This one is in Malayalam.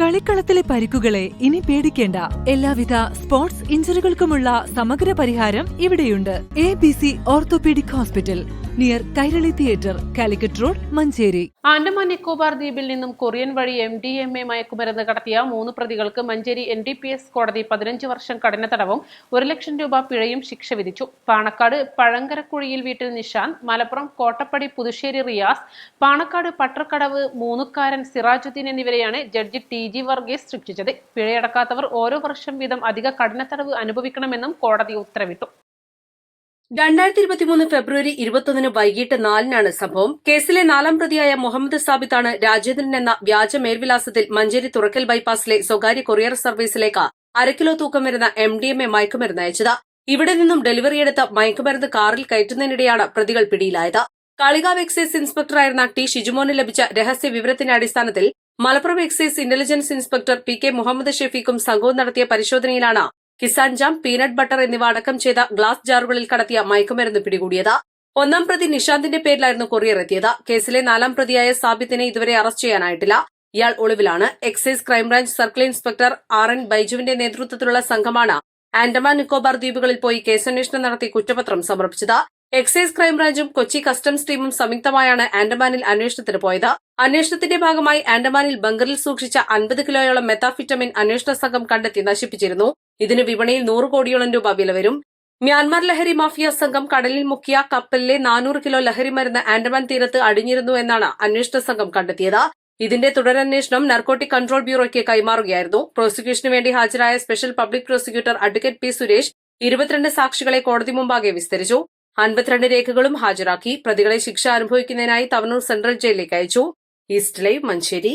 കളിക്കളത്തിലെ പരിക്കുകളെ ഇനി പേടിക്കേണ്ട. എല്ലാവിധ സ്പോർട്സ് ഇഞ്ചുറികൾക്കുമുള്ള സമഗ്ര പരിഹാരം ഇവിടെയുണ്ട്. A B C orthopaedic hospital near Kairali theatre Calicut road Manjeri Andaman Nicobar ദ്വീപിൽ നിന്നും കൊറിയൻ വഴി എം ഡി എം എ മയക്കുമരുന്ന് കടത്തിയ മൂന്ന് പ്രതികൾക്ക് Manjeri N D P S കോടതി പതിനഞ്ച് വർഷം കഠിന തടവും ഒരു ലക്ഷം രൂപ പിഴയും ശിക്ഷ വിധിച്ചു. പാണക്കാട് പഴങ്കരക്കുഴിയിൽ വീട്ടിൽ നിഷാന്ത് മലപ്പുറം കോട്ടപ്പടി പുതുശ്ശേരി റിയാസ് പാണക്കാട് പട്ടർക്കടവ് മൂന്നുകാരൻ സിറാജുദ്ദീൻ എന്നിവരെയാണ് ജഡ്ജി ടി ജി വർഗീസ് ശിക്ഷിച്ചത്. പിഴയടക്കാത്തവർ ഓരോ വർഷം വീതം അധിക കഠിന തടവ് അനുഭവിക്കണമെന്നും കോടതി ഉത്തരവിട്ടു. രണ്ടായിരത്തി ഇരുപത്തിമൂന്ന് ഫെബ്രുവരി ഇരുപത്തൊന്നിന് വൈകിട്ട് നാലിനാണ് സംഭവം. കേസിലെ നാലാം പ്രതിയായ മുഹമ്മദ് സാബിത്താണ് രാജേന്ദ്രൻ എന്ന വ്യാജ മേൽവിലാസത്തിൽ മഞ്ചേരി തുറക്കൽ ബൈപ്പാസിലെ സ്വകാര്യ കൊറിയർ സർവീസിലേക്ക് അരക്കിലോ തൂക്കം വരുന്ന എം ഡി എം എ മയക്കുമരുന്ന് അയച്ചത്. ഇവിടെ നിന്നും ഡെലിവറി ഡെലിവറിയെടുത്ത മയക്കുമരുന്ന് കാറിൽ കയറ്റുന്നതിനിടെയാണ് പ്രതികൾ പിടിയിലായത്. കളികാവ് എക്സൈസ് ഇൻസ്പെക്ടറായിരുന്ന ടി ഷിജുമോന് ലഭിച്ച രഹസ്യ വിവരത്തിന്റെ അടിസ്ഥാനത്തിൽ Malappuram excise intelligence inspector P K Muhammad ഷെഫീഖും സംഘവും നടത്തിയ പരിശോധനയിലാണ് കിസാൻ ജാം പീനട്ട് ബട്ടർ എന്നിവ അടക്കം ചെയ്ത ഗ്ലാസ് ജാറുകളിൽ കടത്തിയ മയക്കുമരുന്ന് പിടികൂടിയത്. ഒന്നാം പ്രതി നിഷാന്തിന്റെ പേരിലായിരുന്നു കൊറിയർ എത്തിയത്. കേസിലെ നാലാം പ്രതിയായ സാബിത്തിനെ ഇതുവരെ അറസ്റ്റ് ചെയ്യാനായിട്ടില്ല. ഇയാൾ ഒളിവിലാണ്. Excise crime branch circle inspector R N ബൈജുവിന്റെ നേതൃത്വത്തിലുള്ള സംഘമാണ് ആൻഡമാൻ നിക്കോബാർ ദ്വീപുകളിൽ പോയി കേസന്വേഷണം നടത്തി കുറ്റപത്രം സമർപ്പിച്ചത്. എക്സൈസ് ക്രൈംബ്രാഞ്ചും കൊച്ചി കസ്റ്റംസ് ടീമും സംയുക്തമായാണ് ആൻഡമാനിൽ അന്വേഷണത്തിന് പോയത്. അന്വേഷണത്തിന്റെ ഭാഗമായി ആൻഡമാനിൽ ബങ്കറിൽ സൂക്ഷിച്ച അൻപത് കിലോയോളം മെത്താഫിറ്റമിൻ അന്വേഷണ സംഘം കണ്ടെത്തി നശിപ്പിച്ചിരുന്നു. ഇതിന് വിപണിയിൽ നൂറ് കോടിയോളം രൂപ വില വരും. മ്യാൻമാർ ലഹരി മാഫിയ സംഘം കടലിൽ മുക്കിയ കപ്പലിലെ നാനൂറ് കിലോ ലഹരി മരുന്ന് ആൻഡമാൻ തീരത്ത് അടിഞ്ഞിരുന്നു എന്നാണ് അന്വേഷണ സംഘം കണ്ടെത്തിയത്. ഇതിന്റെ തുടരന്വേഷണം നർക്കോട്ടിക് കൺട്രോൾ ബ്യൂറോയ്ക്ക് കൈമാറുകയായിരുന്നു. പ്രോസിക്യൂഷന് വേണ്ടി ഹാജരായ special public prosecutor advocate P Suresh ഇരുപത്തിരണ്ട് സാക്ഷികളെ കോടതി മുമ്പാകെ വിസ്തരിച്ചു. അൻപത്തിരണ്ട് രേഖകളും ഹാജരാക്കി. പ്രതികളെ ശിക്ഷ അനുഭവിക്കുന്നതിനായി തവനൂർ സെൻട്രൽ ജയിലിലേക്ക് അയച്ചു. East live Manjeri.